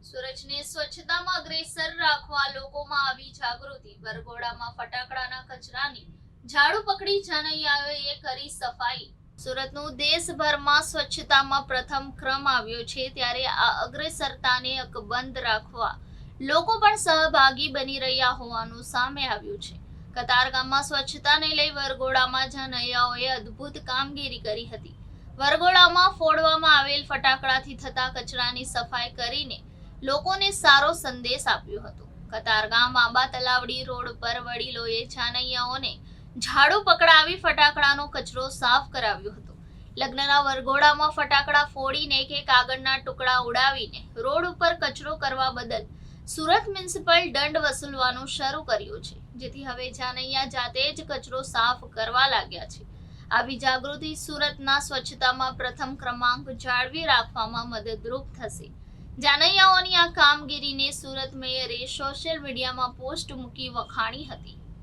સુરતને સ્વચ્છતામાં અગ્રેસર રાખવા લોકોમાં આવી જાગૃતિ. વરઘોડામાં ફટાકડાના કચરાની ઝાડુ પકડી જાનૈયાઓએ કરી સફાઈ. સુરતનું દેશભરમાં સ્વચ્છતામાં પ્રથમ ક્રમ આવ્યો છે ત્યારે આ અગ્રેસરતાને અકબંધ રાખવા. લોકો પણ સહભાગી બની રહ્યા હોવાનું સામે આવ્યું છે. કતારગામમાં સ્વચ્છતાને લઈ વરઘોડામાં જાનૈયાઓએ અદ્ભુત કામગીરી કરી હતી. વરઘોડામાં ફોડવામાં આવેલ ફટાકડાથી થતા કચરાની સફાઈ કરીને લોકોને સારો સંદેશ આપ્યો હતો. કતારગામ આંબા તલાવડી રોડ પર વડીલોએ છાનૈયાઓને ઝાડુ પકડાવી ફટાકડાનો કચરો સાફ કરાવ્યો હતો. લગ્નના વરઘોડામાં ફટાકડા ફોડીને કે કાગળના ટુકડા ઉડાવીને રોડ ઉપર કચરો કરવા બદલ સુરત મ્યુનિસિપલ દંડ વસૂલવાનું શરૂ કર્યું છે. જેથી હવે જાનૈયા જાતે જ કચરો સાફ કરવા લાગ્યા છે. આવી જાગૃતિ સુરતના સ્વચ્છતામાં પ્રથમ ક્રમાંક જાળવી રાખવામાં મદદરૂપ થશે. જાનૈયાઓની આ કામગીરીને સુરત મેયરે સોશિયલ મીડિયામાં પોસ્ટ મૂકી વખાણી હતી.